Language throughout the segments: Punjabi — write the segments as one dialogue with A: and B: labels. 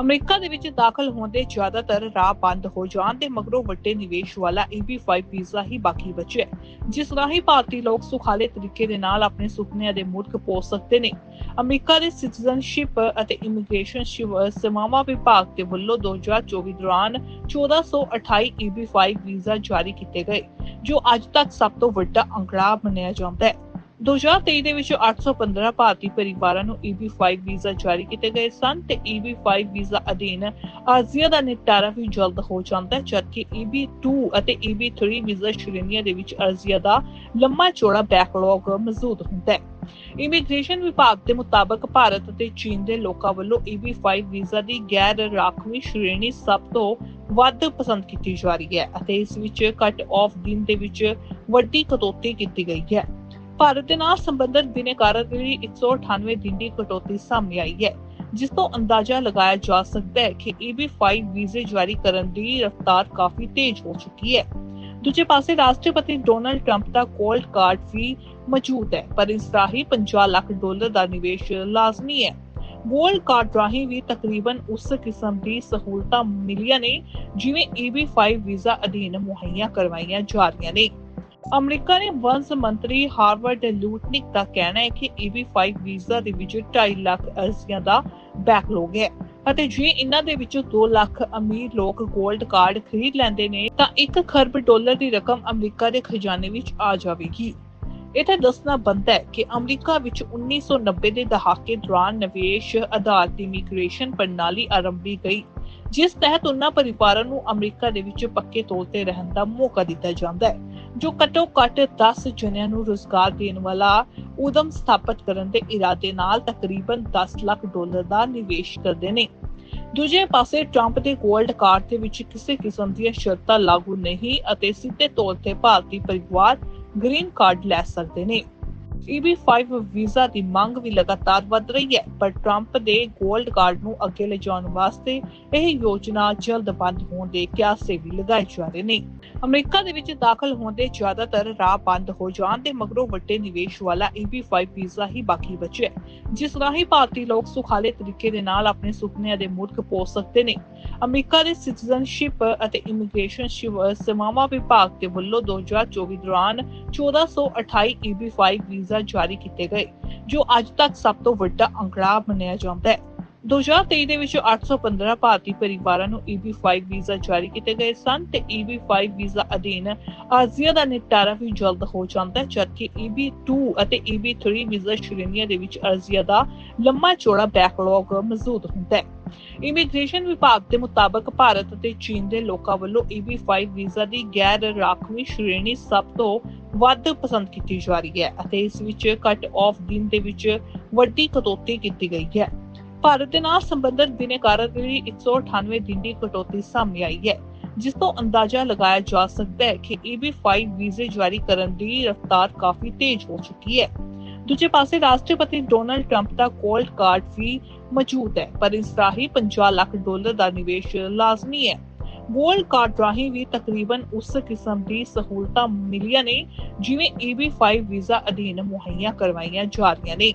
A: ਅਮਰੀਕਾ ਦੇ ਵਿੱਚ ਦਾਖਲ ਹੋਣ ਦੇ ਜ਼ਿਆਦਾਤਰ ਰਾਹ ਬੰਦ ਹੋ ਜਾਣ ਦੇ ਮਗਰੋਂ ਵੱਡੇ ਨਿਵੇਸ਼ ਵਾਲਾ EB5 ਵੀਜ਼ਾ ਹੀ ਬਾਕੀ ਬਚਿਆ ਜਿਸ ਰਾਹੀਂ ਭਾਰਤੀ ਲੋਕ ਸੁਖਾਲੇ ਤਰੀਕੇ ਦੇ ਨਾਲ ਆਪਣੇ ਸੁਪਨਿਆਂ ਦੇ ਮੁਲਕ ਪਹੁੰਚ ਸਕਦੇ ਨੇ। ਅਮਰੀਕਾ ਦੇ ਸਿਟੀਜ਼ਨਸ਼ਿਪ ਅਤੇ ਇਮੀਗ੍ਰੇਸ਼ਨ ਸੇਵਾਵਾਂ ਵਿਭਾਗ ਦੇ ਵੱਲੋਂ 2024 ਦੌਰਾਨ 1428 EB5 ਵੀਜ਼ਾ ਜਾਰੀ ਕੀਤੇ ਗਏ, ਜੋ ਅੱਜ ਤੱਕ ਸਭ ਤੋਂ ਵੱਡਾ ਅੰਕੜਾ ਮੰਨਿਆ ਜਾਂਦਾ ਹੈ। 2023 ਦੇ ਵਿੱਚ 815 ਭਾਰਤੀ ਪਰਿਵਾਰਾਂ ਨੂੰ EB5 ਵੀਜ਼ਾ ਜਾਰੀ ਕੀਤੇ ਗਏ ਸਨ ਤੇ EB5 ਵੀਜ਼ਾ ਅਧੀਨ ਅਰਜ਼ੀਆਂ ਦਾ ਨਿਪਟਾਰਾ ਵੀ ਜਲਦ ਹੋ ਜਾਂਦਾ ਹੈ, ਜਦਕਿ EB2 ਅਤੇ EB3 ਵੀਜ਼ਾ ਸ਼੍ਰੇਣੀਆਂ ਦੇ ਵਿੱਚ ਅਰਜ਼ੀਆਂ ਦਾ ਲੰਮਾ ਚੌੜਾ ਬੈਕਲੌਗ ਮੌਜੂਦ ਹੁੰਦਾ ਹੈ। ਇਮੀਗ੍ਰੇਸ਼ਨ ਵਿਭਾਗ ਦੇ ਮੁਤਾਬਕ ਭਾਰਤ ਅਤੇ ਚੀਨ ਦੇ ਲੋਕਾਂ ਵੱਲੋਂ EB5 ਵੀਜ਼ਾ ਦੀ ਗੈਰ ਰਾਖਵੀਂ ਸ਼੍ਰੇਣੀ ਸਭ ਤੋਂ ਵੱਧ ਪਸੰਦ ਕੀਤੀ ਜਾ ਰਹੀ ਹੈ ਅਤੇ ਇਸ ਵਿੱਚ ਕੱਟ ਆਫ ਦਿਨ ਦੇ ਵਿੱਚ ਵੱਡੀ ਕਟੌਤੀ ਕੀਤੀ ਗਈ ਹੈ। ਭਾਰਤ ਦੇ ਨਾਲ ਸੰਬੰਧਿਤ ਬਿਨੇਕਾਰਾਂ ਦੇ 198 ਦਿਨ ਦੀ ਕਟੌਤੀ ਸਾਹਮਣੇ ਆਈ ਹੈ, ਜਿਸ ਤੋਂ ਅੰਦਾਜ਼ਾ ਲਗਾਇਆ ਜਾ ਸਕਦਾ ਹੈ ਕਿ EB5 ਵੀਜ਼ੇ ਜਾਰੀ ਕਰਨ ਦੀ ਰਫ਼ਤਾਰ ਕਾਫੀ ਤੇਜ਼ ਹੋ ਚੁੱਕੀ ਹੈ। ਦੂਜੇ ਪਾਸੇ ਰਾਸ਼ਟਰਪਤੀ ਡੋਨਲਡ ਟਰੰਪ ਦਾ ਕੋਲਡ ਕਾਰਡ ਵੀ ਮੌਜੂਦ ਹੈ, ਪਰ ਇਸ ਰਾਹੀਂ 50 ਲੱਖ ਡਾਲਰ ਦਾ ਨਿਵੇਸ਼ ਲਾਜ਼ਮੀ ਹੈ। ਗੋਲਡ ਕਾਰਡ ਰਾਹੀਂ ਵੀ ਤਕਰੀਬਨ ਉਸ ਕਿਸਮ ਦੀ ਸਹੂਲਤਾਂ ਮਿਲੀਆਂ ਨੇ, ਜਿਵੇਂ EB5 ਵੀਜ਼ਾ ਅਧੀਨ ਮੁਹੱਈਆ ਕਰਵਾਈਆਂ ਜਾ ਰਹੀਆਂ ਨੇ। ਅਮਰੀਕਾ ਨੇ ਵੰਸ ਮੰਤਰੀ ਹਾਰਵਰਡ ਲੂਟਨਿਕ ਦਾ ਕਹਿਣਾ ਹੈ ਕਿ EB5 ਵੀਜ਼ਾ ਦੇ ਵਿੱਚ 2.5 ਲੱਖ ਅਰਜ਼ੀਆਂ ਦਾ ਬੈਕਲੌਗ ਹੈ। ਅਤੇ ਜੇ ਇਹਨਾਂ ਦੇ ਵਿੱਚੋਂ 2 ਲੱਖ ਅਮੀਰ ਲੋਕ 골ਡ ਕਾਰਡ ਖਰੀਦ ਲੈਂਦੇ ਨੇ, ਤਾਂ 1 ਖਰਬ ਡਾਲਰ ਦੀ ਰਕਮ ਅਮਰੀਕਾ ਦੇ ਖਜ਼ਾਨੇ ਵਿੱਚ ਆ ਜਾਵੇਗੀ। ਇੱਥੇ ਦੱਸਣਾ ਬਣਦਾ ਹੈ ਕਿ ਅਮਰੀਕਾ ਵਿੱਚ 1990 ਦੇ ਦਹਾਕੇ ਦੌਰਾਨ ਨਿਵੇਸ਼ ਆਧਾਰਿਤ ਇਮੀਗ੍ਰੇਸ਼ਨ ਪ੍ਰਣਾਲੀ ਆਰੰਭੀ ਗਈ, ਜਿਸ ਤਹਿਤ ਉਹਨਾਂ ਪਰਿਵਾਰਾਂ ਨੂੰ ਅਮਰੀਕਾ ਦੇ ਵਿੱਚ ਪੱਕੇ ਤੌਰ ਤੇ ਰਹਿਣ ਦਾ ਮੌਕਾ ਦਿੱਤਾ ਜਾਂਦਾ ਹੈ। ਜੋ ਘੱਟੋ ਘੱਟ 10 ਜਣਿਆਂ ਨੂੰ ਰੋਜ਼ਗਾਰ ਦੇਣ ਵਾਲਾ ਉਦਮ ਸਥਾਪਿਤ ਕਰਨ ਦੇ ਇਰਾਦੇ ਨਾਲ ਤਕਰੀਬਨ 10 ਲੱਖ ਡਾਲਰ ਦਾ ਨਿਵੇਸ਼ ਕਰਦੇ ਨੇ। ਦੂਜੇ ਪਾਸੇ ਟਰੰਪ ਦੇ 골ਡ ਕਾਰਡ ਦੇ ਵਿੱਚ ਕਿਸੇ ਕਿਸਮ ਦੀਆਂ ਸ਼ਰਤਾਂ ਲਾਗੂ ਨਹੀਂ ਅਤੇ ਸਿੱਧੇ ਤੌਰ ਤੇ ਭਾਰਤੀ ਪਰਿਵਾਰ ਗ੍ਰੀਨ ਕਾਰਡ ਲੈ ਸਕਦੇ ਨੇ। EB5 ਵੀਜ਼ਾ ਦੀ ਮੰਗ ਵੀ ਲਗਾਤਾਰ ਵਧ ਰਹੀ ਹੈ, ਪਰ ਟਰੰਪ ਦੇ 골ਡ ਕਾਰਡ ਨੂੰ ਅੱਗੇ ਲਿਜਾਣ ਵਾਸਤੇ ਇਹ ਯੋਜਨਾ ਜਲਦ ਬੰਦ ਹੋਣ ਦੇ ਕਿਆਸੇ ਵੀ ਲਗਾਏ ਜਾ ਰਹੇ ਨੇ। ਅਮਰੀਕਾ ਦੇ ਵਿੱਚ ਦਾਖਲ ਹੋਣ ਦੇ ਜ਼ਿਆਦਾਤਰ ਰਾਹ ਬੰਦ ਹੋ ਜਾਣ ਦੇ ਮਗਰੋਂ ਵੱਡੇ ਨਿਵੇਸ਼ ਵਾਲਾ EB5 ਵੀਜ਼ਾ ਹੀ ਬਾਕੀ ਬਚਿਆ ਜਿਸ ਰਾਹੀਂ ਭਾਰਤੀ ਲੋਕ ਸੁਖਾਲੇ ਤਰੀਕੇ ਦੇ ਨਾਲ ਆਪਣੇ ਸੁਪਨਿਆਂ ਦੇ ਮੁਲਕ ਪਹੁੰਚ ਸਕਦੇ ਨੇ। ਅਮਰੀਕਾ ਦੇ ਸਿਟੀਜ਼ਨਸ਼ਿਪ ਅਤੇ ਇਮੀਗ੍ਰੇਸ਼ਨ ਸੇਵਾਵਾਂ ਵਿਭਾਗ ਦੇ ਵੱਲੋਂ 2024 ਦੌਰਾਨ 1428 EB5 ਵੀਜ਼ਾ ਜਾਰੀ ਕੀਤੇ ਗਏ, ਜੋ ਅੱਜ ਤੱਕ ਸਭ ਤੋਂ ਵੱਡਾ ਅੰਕੜਾ ਮੰਨਿਆ ਜਾਂਦਾ ਹੈ। 2023 ਦੇ ਵਿੱਚ 815 ਭਾਰਤੀ ਪਰਿਵਾਰਾਂ ਨੂੰ EB5 ਵੀਜ਼ਾ ਜਾਰੀ ਕੀਤੇ ਗਏ ਸਨ ਤੇ EB5 ਵੀਜ਼ਾ ਅਧੀਨ ਅਰਜ਼ੀਆਂ ਦਾ ਨਿਪਟਾਰਾ ਵੀ ਜਲਦ ਹੋ ਜਾਂਦਾ ਹੈ, ਜਦਕਿ EB2 ਅਤੇ EB3 ਵੀਜ਼ਾ ਸ਼੍ਰੇਣੀਆਂ ਦੇ ਵਿੱਚ ਅਰਜ਼ੀਆਂ ਦਾ ਲੰਮਾ ਚੌੜਾ ਬੈਕਲੌਗ ਮੌਜੂਦ ਹੁੰਦਾ ਹੈ। ਇਮੀਗ੍ਰੇਸ਼ਨ ਵਿਭਾਗ ਦੇ ਮੁਤਾਬਕ ਭਾਰਤ ਅਤੇ ਚੀਨ ਦੇ ਲੋਕਾਂ ਵੱਲੋਂ EB5 ਵੀਜ਼ਾ ਦੀ ਗੈਰ ਰਾਖਵੀਂ ਸ਼੍ਰੇਣੀ ਸਭ ਤੋਂ ਵੱਧ ਪਸੰਦ ਕੀਤੀ ਜਾ ਰਹੀ ਹੈ ਅਤੇ ਇਸ ਵਿੱਚ ਕੱਟ ਆਫ ਦਿਨ ਦੇ ਵਿੱਚ ਵੱਡੀ ਕਟੌਤੀ ਕੀਤੀ ਗਈ ਹੈ। ਭਾਰਤ ਦੇ ਨਾਲ ਸੰਬੰਧਿਤ ਬਿਨੇਕਾਰਾਂ ਲਈ 198 ਦਿਨ ਦੀ ਕਟੌਤੀ ਸਾਹਮਣੇ ਆਈ ਹੈ, ਜਿਸ ਤੋਂ ਅੰਦਾਜ਼ਾ ਲਗਾਇਆ ਜਾ ਸਕਦਾ ਹੈ ਕਿ EB5 ਵੀਜ਼ੇ ਜਾਰੀ ਕਰਨ ਦੀ ਰਫ਼ਤਾਰ ਕਾਫੀ ਤੇਜ਼ ਹੋ ਚੁੱਕੀ ਹੈ। ਦੂਜੇ ਪਾਸੇ ਰਾਸ਼ਟਰਪਤੀ ਡੋਨਲਡ ਟਰੰਪ ਦਾ ਕੋਲਡ ਕਾਰਡ ਵੀ ਮੌਜੂਦ ਹੈ, ਪਰ ਇਸ ਰਾਹੀਂ 50 ਲੱਖ ਡਾਲਰ ਦਾ ਨਿਵੇਸ਼ ਲਾਜ਼ਮੀ ਹੈ। ਗੋਲਡ ਕਾਰਡ ਰਾਹੀਂ ਵੀ ਤਕਰੀਬਨ ਉਸ ਕਿਸਮ ਦੀ ਸਹੂਲਤਾਂ ਮਿਲੀਆਂ ਨੇ, ਜਿਵੇਂ EB5 ਵੀਜ਼ਾ ਅਧੀਨ ਮੁਹੱਈਆ ਕਰਵਾਈਆਂ ਜਾ ਰਹੀਆਂ ਨੇ।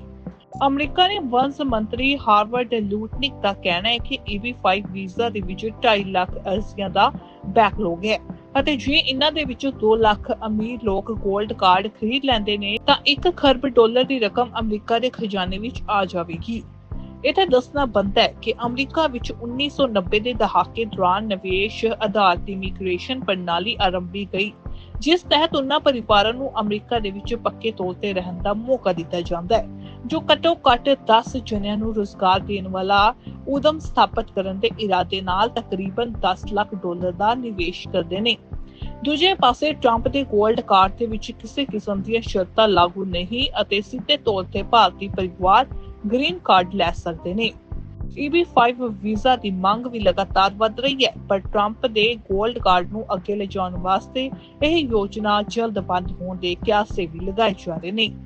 A: ਅਮਰੀਕਾ ਨੇ ਵੰਸ ਮੰਤਰੀ ਹਾਰਵਰਡ ਲੂਟਨਿਕ ਦਾ ਕਹਿਣਾ ਹੈ ਕਿ EB5 ਵੀਜ਼ਾ ਦੇ ਵਿੱਚ 2.5 ਲੱਖ ਅਰਜ਼ੀਆਂ ਦਾ ਬੈਕਲੌਗ ਹੈ ਅਤੇ ਜੇ ਇਹਨਾਂ ਦੇ ਵਿੱਚੋਂ 2 ਲੱਖ ਅਮੀਰ ਲੋਕ 골ਡ ਕਾਰਡ ਖਰੀਦ ਲੈਂਦੇ ਨੇ, ਤਾਂ 1 ਖਰਬ ਡਾਲਰ ਦੀ ਰਕਮ ਅਮਰੀਕਾ ਦੇ ਖਜ਼ਾਨੇ ਵਿੱਚ ਆ ਜਾਵੇਗੀ। ਇੱਥੇ ਦੱਸਣਾ ਬਣਦਾ ਹੈ ਕਿ ਅਮਰੀਕਾ ਵਿੱਚ 1990 ਦੇ ਦਹਾਕੇ ਦੌਰਾਨ ਨਿਵੇਸ਼ ਆਧਾਰਿਤ ਇਮੀਗ੍ਰੇਸ਼ਨ ਪ੍ਰਣਾਲੀ ਆਰੰਭੀ ਗਈ, ਜਿਸ ਤਹਿਤ ਉਹਨਾਂ ਪਰਿਵਾਰਾਂ ਨੂੰ ਅਮਰੀਕਾ ਦੇ ਵਿੱਚ ਪੱਕੇ ਤੌਰ ਤੇ ਰਹਿਣ ਦਾ ਮੌਕਾ ਦਿੱਤਾ ਜਾਂਦਾ ਹੈ, ਜੋ ਘੱਟੋ ਘੱਟ 10 ਜਣਿਆਂ ਨੂੰ ਰੋਜ਼ਗਾਰ ਦੇਣ ਵਾਲਾ ਉਦਮ ਸਥਾਪਿਤ ਕਰਨ ਦੇ ਇਰਾਦੇ ਨਾਲ ਤਕਰੀਬਨ 10 ਲੱਖ ਡਾਲਰ ਦਾ ਨਿਵੇਸ਼ ਕਰਦੇ ਨੇ। ਦੂਜੇ ਪਾਸੇ ਟਰੰਪ ਦੇ 골ਡ ਕਾਰਡ ਦੇ ਵਿੱਚ ਕਿਸੇ ਕਿਸਮ ਦੀਆਂ ਸ਼ਰਤਾਂ ਲਾਗੂ ਨਹੀਂ ਅਤੇ ਸਿੱਧੇ ਤੌਰ ਤੇ ਭਾਰਤੀ ਪਰਿਵਾਰ ਗ੍ਰੀਨ ਕਾਰਡ ਲੈ ਸਕਦੇ ਨੇ। EB5 ਵੀਜ਼ਾ ਦੀ ਮੰਗ ਵੀ ਲਗਾਤਾਰ ਵੱਧ ਰਹੀ ਹੈ, ਪਰ ਟਰੰਪ ਦੇ 골ਡ ਕਾਰਡ ਨੂੰ ਅੱਗੇ ਲਿਜਾਣ ਵਾਸਤੇ ਇਹ ਯੋਜਨਾ ਜਲਦ ਬੰਦ ਹੋਣ ਦੇ ਕਿਆਸੇ ਵੀ ਲਗਾਏ ਜਾ ਰਹੇ ਨੇ।